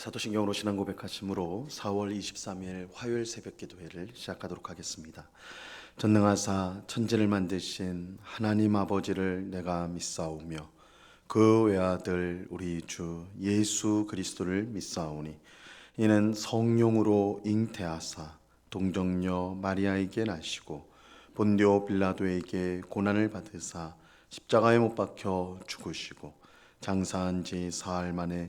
사도신경으로 신앙 고백하심으로 4월 23일 화요일 새벽 기도회를 시작하도록 하겠습니다. 전능하사 천지를 만드신 하나님 아버지를 내가 믿사오며 그 외아들 우리 주 예수 그리스도를 믿사오니 이는 성령으로 잉태하사 동정녀 마리아에게 나시고 본디오 빌라도에게 고난을 받으사 십자가에 못 박혀 죽으시고 장사한 지 사흘 만에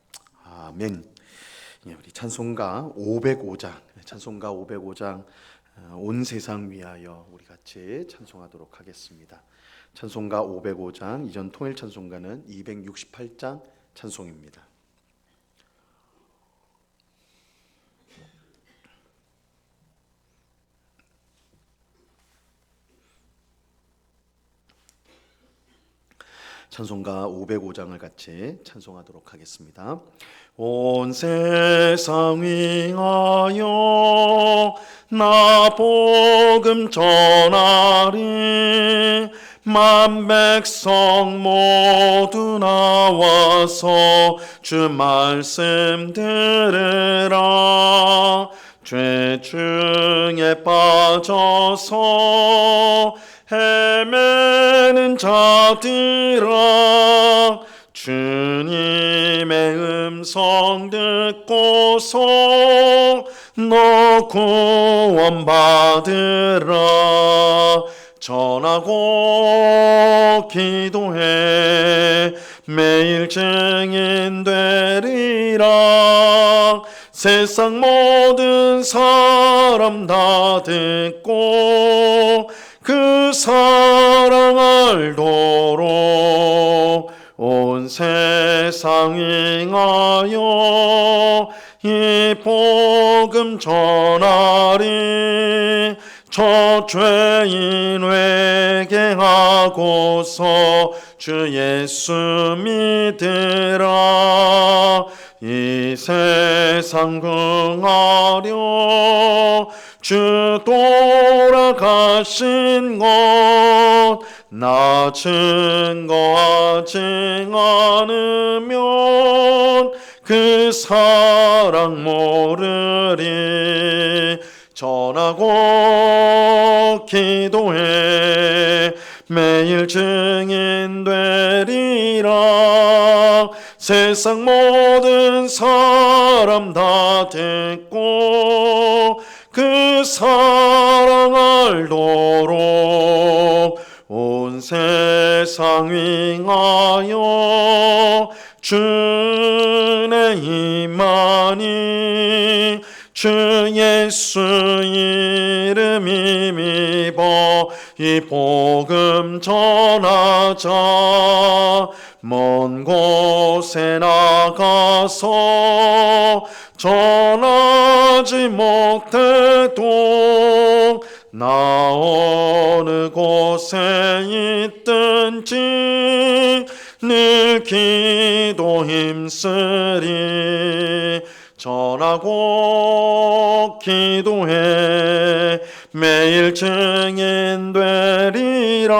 아멘. 예, 우리 찬송가 505장, 찬송가 505장 어, 온 세상 위하여 우리 같이 찬송하도록 하겠습니다. 찬송가 505장 이전 통일 찬송가는 268장 찬송입니다. 찬송가 505장을 같이 찬송하도록 하겠습니다. 온 세상 위하여 나 복음 전하리. 만 백성 모두 나와서 주 말씀 들으라. 죄 중에 빠져서 헤매는 자들아 주님의 음성 듣고서 너 구원받으라. 전하고 기도해. 매일 증인 되리라. 세상 모든 사람 다 듣고 그 사랑 알도록 온 세상 행하여 이 복음 전하리. 저 죄인 회개하고서 주 예수 믿으라. 이 세상 긍하려 주 돌아가신 것 나 증거하지 않으면 그 사랑 모르리. 전하고 기도해. 매일 증인 되리라. 세상 모든 사람 다 듣고 그 사랑 알도록 온 세상 위하여 주의 임하니 주 예수 이름 힘입어 이 복음 전하자 먼 곳에 나가서 전하지 못해도 나 어느 곳에 있든지 늘 기도 힘쓰리. 전하고 기도해. 매일 증인 되리라.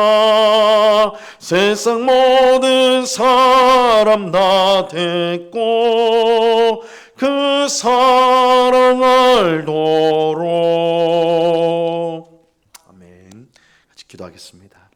세상 모든 사람 다 듣고 그 사랑 알도록 아멘. 같이 기도하겠습니다.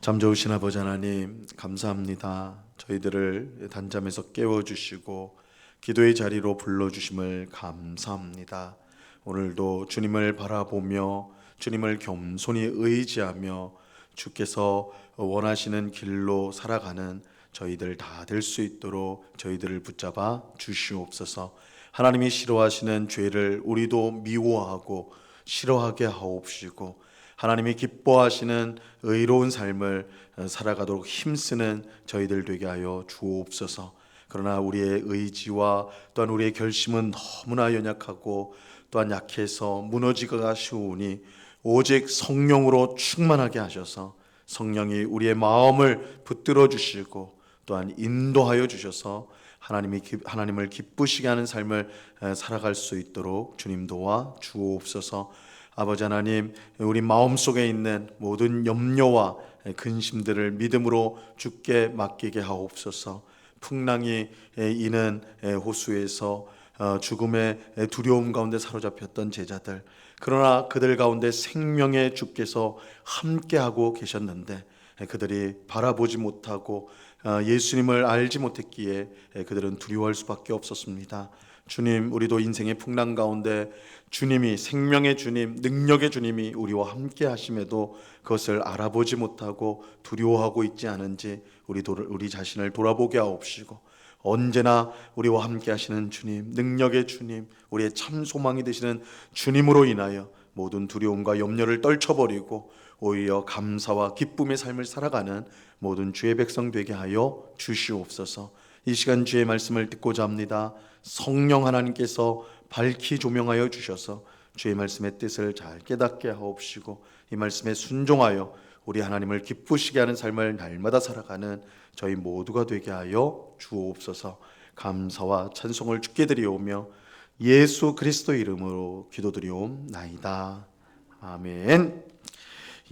참 좋으신 아버지 하나님 감사합니다. 저희들을 단잠에서 깨워주시고 기도의 자리로 불러주심을 감사합니다. 오늘도 주님을 바라보며 주님을 겸손히 의지하며 주께서 원하시는 길로 살아가는 저희들 다 될 수 있도록 저희들을 붙잡아 주시옵소서. 하나님이 싫어하시는 죄를 우리도 미워하고 싫어하게 하옵시고 하나님이 기뻐하시는 의로운 삶을 살아가도록 힘쓰는 저희들 되게 하여 주옵소서. 그러나 우리의 의지와 또한 우리의 결심은 너무나 연약하고 또한 약해서 무너지기가 쉬우니 오직 성령으로 충만하게 하셔서 성령이 우리의 마음을 붙들어 주시고 또한 인도하여 주셔서 하나님이 기- 하나님을 기쁘시게 하는 삶을 에, 살아갈 수 있도록 주님 도와 주옵소서. 아버지 하나님, 우리 마음 속에 있는 모든 염려와 에, 근심들을 믿음으로 주께 맡기게 하옵소서. 풍랑이 에, 이는 에, 호수에서 어, 죽음의 에, 두려움 가운데 사로잡혔던 제자들. 그러나 그들 가운데 생명의 주께서 함께하고 계셨는데 에, 그들이 바라보지 못하고 어, 예수님을 알지 못했기에 에, 그들은 두려워할 수밖에 없었습니다. 주님, 우리도 인생의 풍랑 가운데 주님이 생명의 주님, 능력의 주님이 우리와 함께 하심에도 그것을 알아보지 못하고 두려워하고 있지 않은지 우리 도, 우리 자신을 돌아보게 하옵시고 언제나 우리와 함께 하시는 주님, 능력의 주님, 우리의 참 소망이 되시는 주님으로 인하여 모든 두려움과 염려를 떨쳐버리고 오히려 감사와 기쁨의 삶을 살아가는 모든 주의 백성 되게 하여 주시옵소서. 이 시간 주의 말씀을 듣고자 합니다. 성령 하나님께서 밝히 조명하여 주셔서 주의 말씀의 뜻을 잘 깨닫게 하옵시고 이 말씀에 순종하여 우리 하나님을 기쁘시게 하는 삶을 날마다 살아가는 저희 모두가 되게 하여 주옵소서. 감사와 찬송을 주께 드리오며 예수 그리스도 이름으로 기도드리옵나이다. 아멘.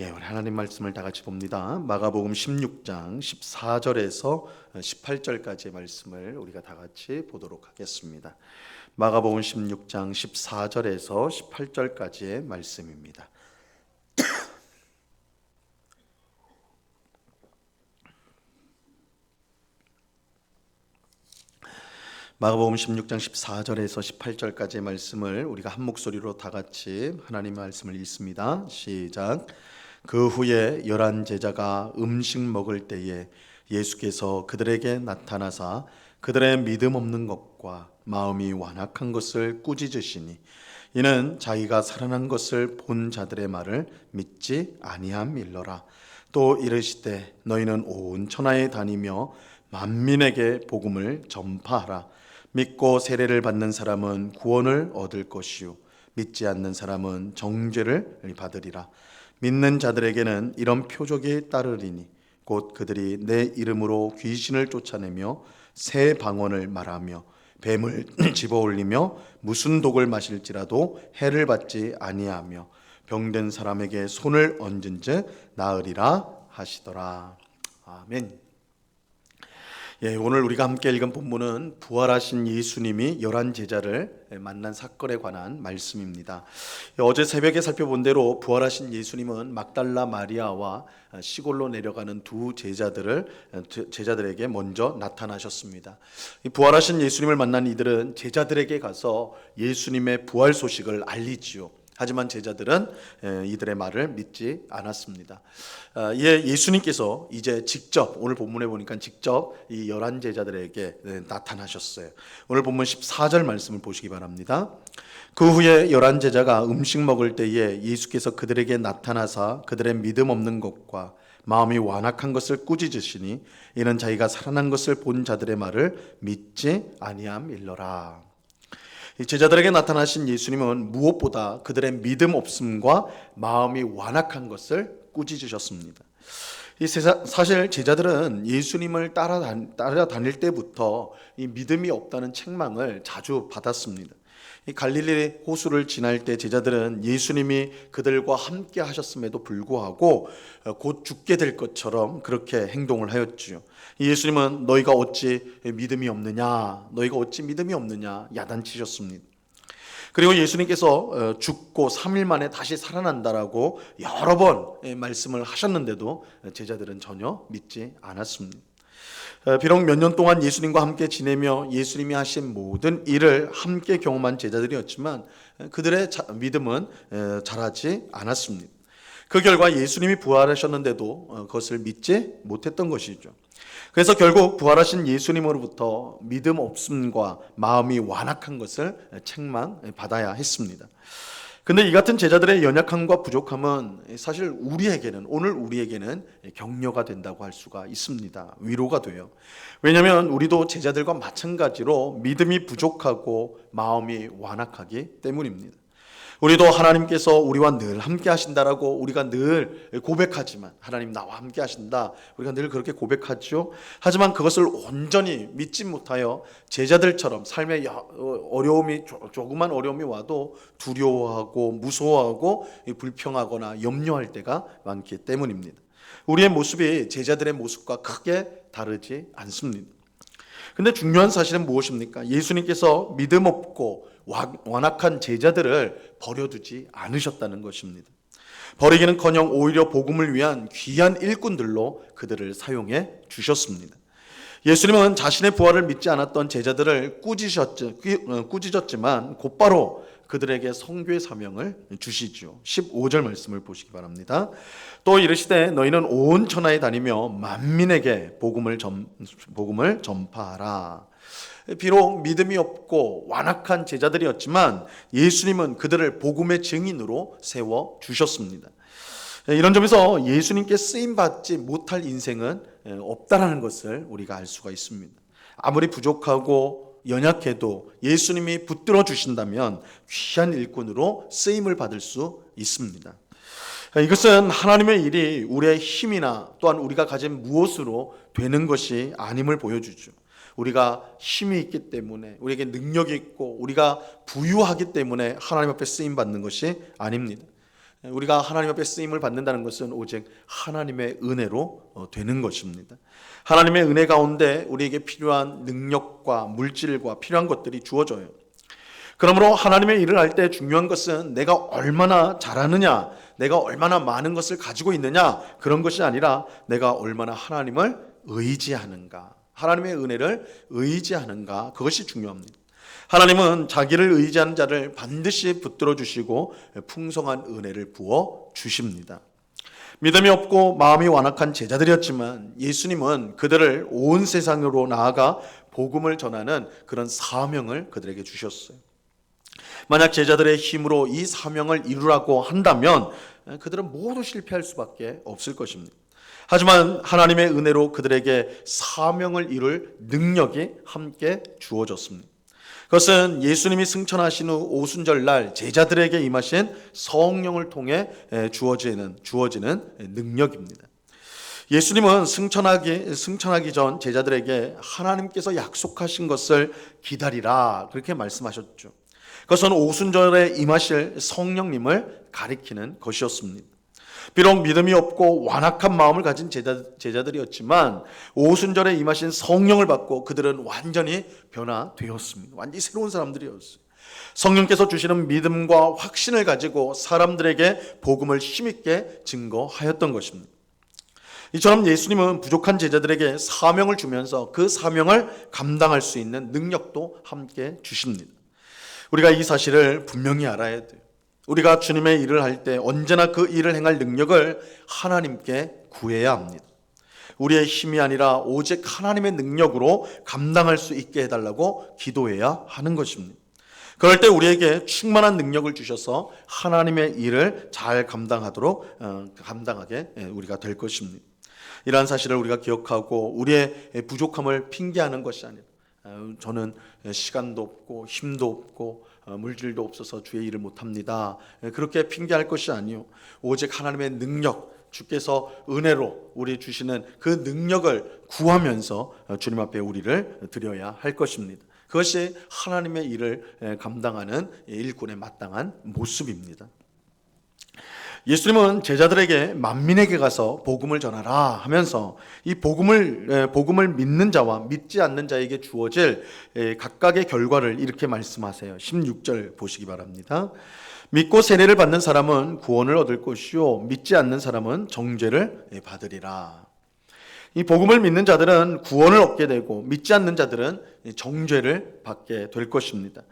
예, 우리 하나님 말씀을 다 같이 봅니다. 마가복음 16장 14절에서 18절까지의 말씀을 우리가 다 같이 보도록 하겠습니다. 마가복음 16장 14절에서 18절까지의 말씀입니다. 마가복음 16장 14절에서 18절까지의 말씀을 우리가 한 목소리로 다 같이 하나님의 말씀을 읽습니다. 시작. 그 후에 열한 제자가 음식 먹을 때에 예수께서 그들에게 나타나사 그들의 믿음 없는 것과 마음이 완악한 것을 꾸짖으시니 이는 자기가 살아난 것을 본 자들의 말을 믿지 아니함일러라. 또 이르시되 너희는 온 천하에 다니며 만민에게 복음을 전파하라. 믿고 세례를 받는 사람은 구원을 얻을 것이요 믿지 않는 사람은 정죄를 받으리라. 믿는 자들에게는 이런 표적이 따르리니 곧 그들이 내 이름으로 귀신을 쫓아내며 새 방언을 말하며 뱀을 집어 올리며 무슨 독을 마실지라도 해를 받지 아니하며 병든 사람에게 손을 얹은 즉 나으리라 하시더라. 아멘. 예, 오늘 우리가 함께 읽은 본문은 부활하신 예수님이 열한 제자를 만난 사건에 관한 말씀입니다. 어제 새벽에 살펴본 대로 부활하신 예수님은 막달라 마리아와 시골로 내려가는 두 제자들을 제자들에게 먼저 나타나셨습니다. 이 부활하신 예수님을 만난 이들은 제자들에게 가서 예수님의 부활 소식을 알리지요. 하지만 제자들은 에, 이들의 말을 믿지 않았습니다. 아, 이에 예수님께서 이제 직접 오늘 본문에 보니까 직접 이 열한 제자들에게 에, 나타나셨어요. 오늘 본문 14절 말씀을 보시기 바랍니다. 그 후에 열한 제자가 음식 먹을 때에 예수께서 그들에게 나타나사 그들의 믿음 없는 것과 마음이 완악한 것을 꾸짖으시니 이는 자기가 살아난 것을 본 자들의 말을 믿지 아니함일러라. 이 제자들에게 나타나신 예수님은 무엇보다 그들의 믿음 없음과 마음이 완악한 것을 꾸짖으셨습니다. 이 세사, 사실 제자들은 예수님을 따라다닐 때부터 이 믿음이 없다는 책망을 자주 받았습니다. 이 갈릴리 호수를 지날 때 제자들은 예수님이 그들과 함께 하셨음에도 불구하고 어, 곧 죽게 될 것처럼 그렇게 행동을 하였지요. 예수님은 너희가 어찌 믿음이 없느냐, 너희가 어찌 믿음이 없느냐 야단치셨습니다. 그리고 예수님께서 어, 죽고 3일 만에 다시 살아난다라고 여러 번 예, 말씀을 하셨는데도 제자들은 전혀 믿지 않았습니다. 어, 비록 몇 년 동안 예수님과 함께 지내며 예수님이 하신 모든 일을 함께 경험한 제자들이었지만 어, 그들의 믿음은 자라지 않았습니다. 그 결과 예수님이 부활하셨는데도 그것을 믿지 못했던 것이죠. 그래서 결국 부활하신 예수님으로부터 믿음 없음과 마음이 완악한 것을 책망받아야 했습니다. 근데 이 같은 제자들의 연약함과 부족함은 사실 우리에게는 오늘 우리에게는 격려가 된다고 할 수가 있습니다. 위로가 돼요. 왜냐하면 우리도 제자들과 마찬가지로 믿음이 부족하고 마음이 완악하기 때문입니다. 우리도 하나님께서 우리와 늘 함께 하신다라고 우리가 늘 고백하지만 하나님 나와 함께 하신다. 우리가 늘 그렇게 고백하죠. 하지만 그것을 온전히 믿지 못하여 제자들처럼 삶의 야- 어, 어려움이 조- 조그만 어려움이 와도 두려워하고 무서워하고 불평하거나 염려할 때가 많기 때문입니다. 우리의 모습이 제자들의 모습과 크게 다르지 않습니다. 근데 중요한 사실은 무엇입니까? 예수님께서 믿음 없고 와- 완악한 제자들을 버려두지 않으셨다는 것입니다. 버리기는 커녕 오히려 복음을 위한 귀한 일꾼들로 그들을 사용해 주셨습니다. 예수님은 자신의 부활을 믿지 않았던 제자들을 어, 꾸짖었지만 곧바로 그들에게 성교의 사명을 주시죠. 15절 말씀을 보시기 바랍니다. 또 이르시되 너희는 온 천하에 다니며 만민에게 복음을 전, 복음을 전파하라. 비록 믿음이 없고 완악한 제자들이었지만 예수님은 그들을 복음의 증인으로 세워 주셨습니다. 이런 점에서 예수님께 쓰임 받지 못할 인생은 없다라는 것을 우리가 알 수가 있습니다. 아무리 부족하고 연약해도 예수님이 붙들어 주신다면 귀한 일꾼으로 쓰임을 받을 수 있습니다. 이것은 하나님의 일이 우리의 힘이나 또한 우리가 가진 무엇으로 되는 것이 아님을 보여주죠. 우리가 힘이 있기 때문에 우리에게 능력이 있고 우리가 부유하기 때문에 하나님 앞에 쓰임 받는 것이 아닙니다. 우리가 하나님 앞에 쓰임을 받는다는 것은 오직 하나님의 은혜로 어, 되는 것입니다. 하나님의 은혜 가운데 우리에게 필요한 능력과 물질과 필요한 것들이 주어져요. 그러므로 하나님의 일을 할 때 중요한 것은 내가 얼마나 잘하느냐, 내가 얼마나 많은 것을 가지고 있느냐, 그런 것이 아니라 내가 얼마나 하나님을 의지하는가, 하나님의 은혜를 의지하는가, 그것이 중요합니다. 하나님은 자기를 의지하는 자를 반드시 붙들어 주시고 풍성한 은혜를 부어 주십니다. 믿음이 없고 마음이 완악한 제자들이었지만 예수님은 그들을 온 세상으로 나아가 복음을 전하는 그런 사명을 그들에게 주셨어요. 만약 제자들의 힘으로 이 사명을 이루라고 한다면 그들은 모두 실패할 수밖에 없을 것입니다. 하지만 하나님의 은혜로 그들에게 사명을 이룰 능력이 함께 주어졌습니다. 그것은 예수님이 승천하신 후 오순절 날 제자들에게 임하신 성령을 통해 주어지는 주어지는 능력입니다. 예수님은 승천하기 승천하기 전 제자들에게 하나님께서 약속하신 것을 기다리라 그렇게 말씀하셨죠. 그것은 오순절에 임하실 성령님을 가리키는 것이었습니다. 비록 믿음이 없고 완악한 마음을 가진 제자, 제자들이었지만 오순절에 임하신 성령을 받고 그들은 완전히 변화되었습니다. 완전히 새로운 사람들이었어요. 성령께서 주시는 믿음과 확신을 가지고 사람들에게 복음을 힘있게 증거하였던 것입니다. 이처럼 예수님은 부족한 제자들에게 사명을 주면서 그 사명을 감당할 수 있는 능력도 함께 주십니다. 우리가 이 사실을 분명히 알아야 돼요. 우리가 주님의 일을 할 때 언제나 그 일을 행할 능력을 하나님께 구해야 합니다. 우리의 힘이 아니라 오직 하나님의 능력으로 감당할 수 있게 해달라고 기도해야 하는 것입니다. 그럴 때 우리에게 충만한 능력을 주셔서 하나님의 일을 잘 감당하도록 어, 감당하게 예, 우리가 될 것입니다. 이러한 사실을 우리가 기억하고 우리의 부족함을 핑계하는 것이 아니라 어, 저는 시간도 없고 힘도 없고 어, 물질도 없어서 주의 일을 못합니다. 예, 그렇게 핑계할 것이 아니요. 오직 하나님의 능력, 주께서 은혜로 우리 주시는 그 능력을 구하면서 어, 주님 앞에 우리를 드려야 할 것입니다. 그것이 하나님의 일을 감당하는 일꾼의 마땅한 모습입니다. 예수님은 제자들에게 만민에게 가서 복음을 전하라 하면서 이 복음을 복음을 믿는 자와 믿지 않는 자에게 주어질 각각의 결과를 이렇게 말씀하세요. 16절 보시기 바랍니다. 믿고 세례를 받는 사람은 구원을 얻을 것이요 믿지 않는 사람은 정죄를 받으리라. 이 복음을 믿는 자들은 구원을 얻게 되고 믿지 않는 자들은 정죄를 받게 될 것입니다.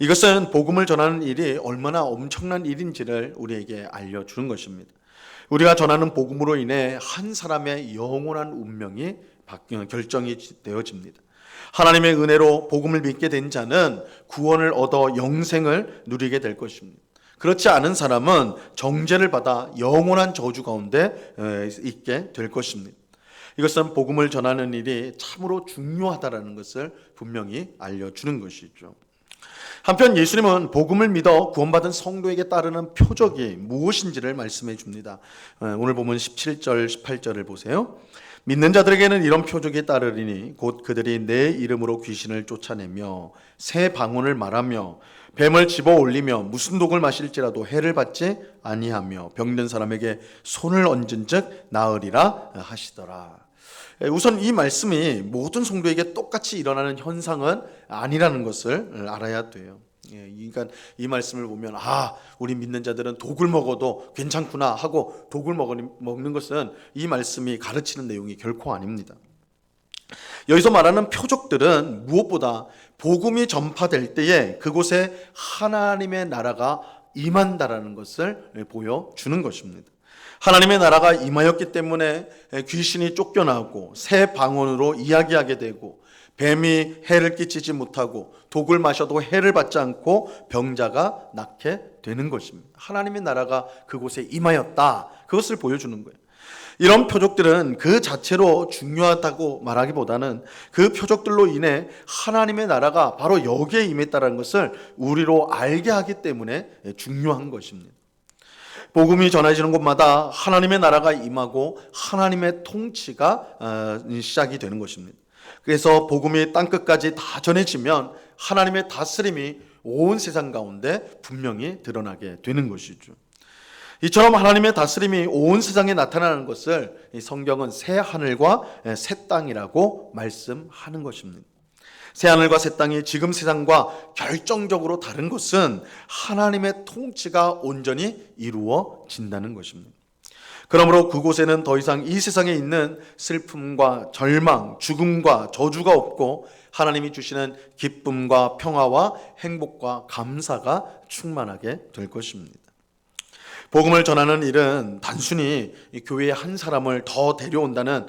이것은 복음을 전하는 일이 얼마나 엄청난 일인지를 우리에게 알려주는 것입니다. 우리가 전하는 복음으로 인해 한 사람의 영원한 운명이 결정이 되어집니다. 하나님의 은혜로 복음을 믿게 된 자는 구원을 얻어 영생을 누리게 될 것입니다. 그렇지 않은 사람은 정죄를 받아 영원한 저주 가운데 에, 있게 될 것입니다. 이것은 복음을 전하는 일이 참으로 중요하다라는 것을 분명히 알려주는 것이죠. 한편 예수님은 복음을 믿어 구원받은 성도에게 따르는 표적이 무엇인지를 말씀해 줍니다. 에, 오늘 보면 17절, 18절을 보세요. 믿는 자들에게는 이런 표적이 따르리니 곧 그들이 내 이름으로 귀신을 쫓아내며 새 방언을 말하며 뱀을 집어 올리며 무슨 독을 마실지라도 해를 받지 아니하며 병든 사람에게 손을 얹은즉 나으리라 하시더라. 예, 우선 이 말씀이 모든 성도에게 똑같이 일어나는 현상은 아니라는 것을 알아야 돼요. 예, 그러니까 이 말씀을 보면 아 우리 믿는 자들은 독을 먹어도 괜찮구나 하고 독을 먹는 것은 이 말씀이 가르치는 내용이 결코 아닙니다. 여기서 말하는 표적들은 무엇보다 복음이 전파될 때에 그곳에 하나님의 나라가 임한다라는 것을 보여주는 것입니다. 하나님의 나라가 임하였기 때문에 귀신이 쫓겨나고 새 방언으로 이야기하게 되고 뱀이 해를 끼치지 못하고 독을 마셔도 해를 받지 않고 병자가 낫게 되는 것입니다. 하나님의 나라가 그곳에 임하였다. 그것을 보여주는 거예요. 이런 표적들은 그 자체로 중요하다고 말하기보다는 그 표적들로 인해 하나님의 나라가 바로 여기에 임했다는 것을 우리로 알게 하기 때문에 중요한 것입니다. 복음이 전해지는 곳마다 하나님의 나라가 임하고 하나님의 통치가 어, 시작이 되는 것입니다. 그래서 복음이 땅 끝까지 다 전해지면 하나님의 다스림이 온 세상 가운데 분명히 드러나게 되는 것이죠. 이처럼 하나님의 다스림이 온 세상에 나타나는 것을 성경은 새 하늘과 새 땅이라고 말씀하는 것입니다. 새 하늘과 새 땅이 지금 세상과 결정적으로 다른 것은 하나님의 통치가 온전히 이루어진다는 것입니다. 그러므로 그곳에는 더 이상 이 세상에 있는 슬픔과 절망, 죽음과 저주가 없고 하나님이 주시는 기쁨과 평화와 행복과 감사가 충만하게 될 것입니다. 복음을 전하는 일은 단순히 교회의 한 사람을 더 데려온다는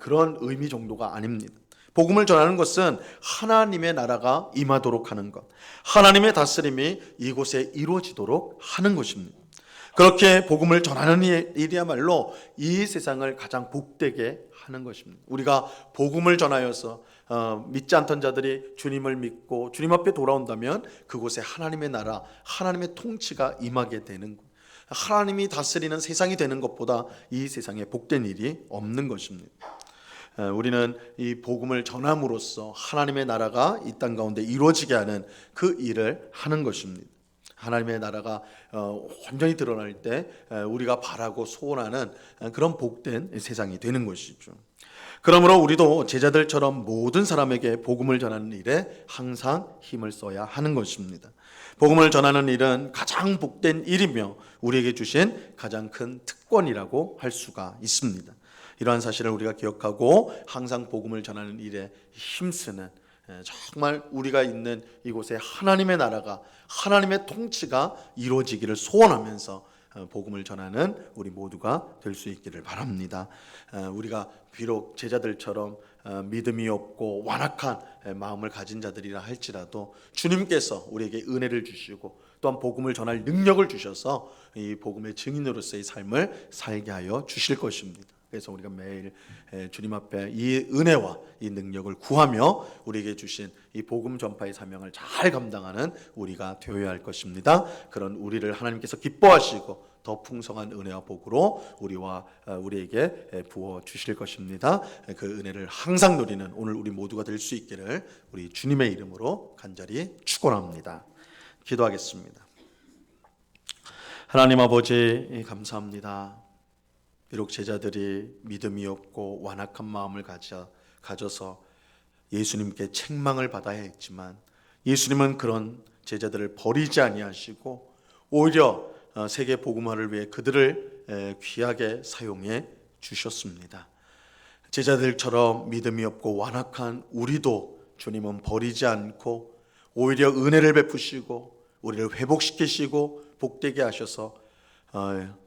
그런 의미 정도가 아닙니다. 복음을 전하는 것은 하나님의 나라가 임하도록 하는 것, 하나님의 다스림이 이곳에 이루어지도록 하는 것입니다. 그렇게 복음을 전하는 일이야말로 이 세상을 가장 복되게 하는 것입니다. 우리가 복음을 전하여서 어, 믿지 않던 자들이 주님을 믿고 주님 앞에 돌아온다면 그곳에 하나님의 나라, 하나님의 통치가 임하게 되는 것. 하나님이 다스리는 세상이 되는 것보다 이 세상에 복된 일이 없는 것입니다. 우리는 이 복음을 전함으로써 하나님의 나라가 이 땅 가운데 이루어지게 하는 그 일을 하는 것입니다. 하나님의 나라가 어, 완전히 드러날 때 우리가 바라고 소원하는 그런 복된 세상이 되는 것이죠. 그러므로 우리도 제자들처럼 모든 사람에게 복음을 전하는 일에 항상 힘을 써야 하는 것입니다. 복음을 전하는 일은 가장 복된 일이며 우리에게 주신 가장 큰 특권이라고 할 수가 있습니다. 이러한 사실을 우리가 기억하고 항상 복음을 전하는 일에 힘쓰는 정말 우리가 있는 이곳에 하나님의 나라가 하나님의 통치가 이루어지기를 소원하면서 어, 복음을 전하는 우리 모두가 될 수 있기를 바랍니다. 우리가 비록 제자들처럼 어, 믿음이 없고 완악한 마음을 가진 자들이라 할지라도 주님께서 우리에게 은혜를 주시고 또한 복음을 전할 능력을 주셔서 이 복음의 증인으로서의 삶을 살게 하여 주실 것입니다. 그래서 우리가 매일 주님 앞에 이 은혜와 이 능력을 구하며 우리에게 주신 이 복음 전파의 사명을 잘 감당하는 우리가 되어야 할 것입니다. 그런 우리를 하나님께서 기뻐하시고 더 풍성한 은혜와 복으로 우리와 어, 우리에게 부어 주실 것입니다. 그 은혜를 항상 누리는 오늘 우리 모두가 될 수 있기를 우리 주님의 이름으로 간절히 축원합니다. 기도하겠습니다. 하나님 아버지 감사합니다. 비록 제자들이 믿음이 없고 완악한 마음을 가져, 가져서 예수님께 책망을 받아야 했지만 예수님은 그런 제자들을 버리지 아니하시고 오히려 어, 세계 복음화를 위해 그들을 귀하게 사용해 주셨습니다. 제자들처럼 믿음이 없고 완악한 우리도 주님은 버리지 않고 오히려 은혜를 베푸시고 우리를 회복시키시고 복되게 하셔서 어,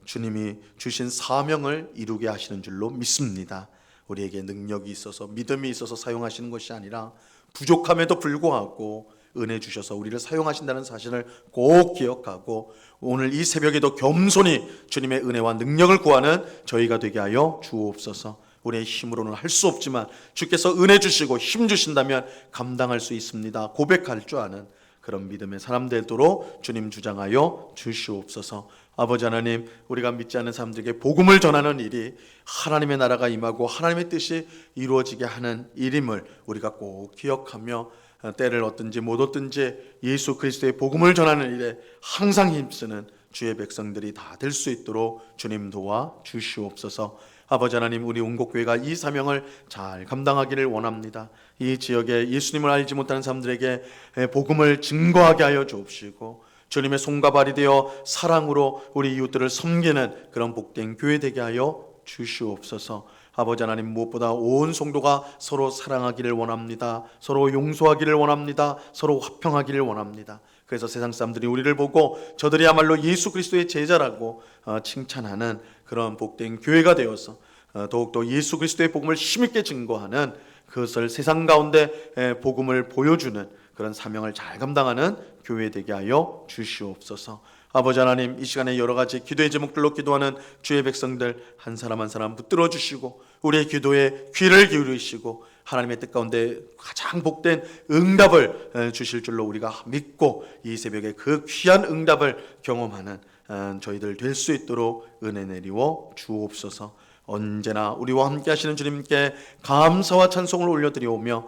주님이 주신 사명을 이루게 하시는 줄로 믿습니다. 우리에게 능력이 있어서 믿음이 있어서 사용하시는 것이 아니라 부족함에도 불구하고 은혜 주셔서 우리를 사용하신다는 사실을 꼭 기억하고 오늘 이 새벽에도 겸손히 주님의 은혜와 능력을 구하는 저희가 되게 하여 주옵소서. 우리의 힘으로는 할 수 없지만 주께서 은혜 주시고 힘 주신다면 감당할 수 있습니다. 고백할 줄 아는 그런 믿음의 사람 되도록 주님 주장하여 주시옵소서. 아버지 하나님, 우리가 믿지 않는 사람들에게 복음을 전하는 일이 하나님의 나라가 임하고 하나님의 뜻이 이루어지게 하는 일임을 우리가 꼭 기억하며 어, 때를 얻든지 못 얻든지 예수 그리스도의 복음을 전하는 일에 항상 힘쓰는 주의 백성들이 다 될 수 있도록 주님 도와 주시옵소서. 아버지 하나님 우리 온곡교회가 이 사명을 잘 감당하기를 원합니다. 이 지역에 예수님을 알지 못하는 사람들에게 복음을 증거하게 하여 주옵시고 주님의 손과 발이 되어 사랑으로 우리 이웃들을 섬기는 그런 복된 교회 되게 하여 주시옵소서. 아버지 하나님 무엇보다 온 성도가 서로 사랑하기를 원합니다. 서로 용서하기를 원합니다. 서로 화평하기를 원합니다. 그래서 세상 사람들이 우리를 보고 저들이야말로 예수 그리스도의 제자라고 어, 칭찬하는 그런 복된 교회가 되어서 어, 더욱더 예수 그리스도의 복음을 힘있게 증거하는 그것을 세상 가운데 에, 복음을 보여주는 그런 사명을 잘 감당하는 교회 되게 하여 주시옵소서. 아버지 하나님 이 시간에 여러 가지 기도의 제목들로 기도하는 주의 백성들 한 사람 한 사람 붙들어 주시고 우리의 기도에 귀를 기울이시고 하나님의 뜻 가운데 가장 복된 응답을 에, 주실 줄로 우리가 믿고 이 새벽에 그 귀한 응답을 경험하는 어, 저희들 될 수 있도록 은혜 내리워 주옵소서. 언제나 우리와 함께 하시는 주님께 감사와 찬송을 올려드리오며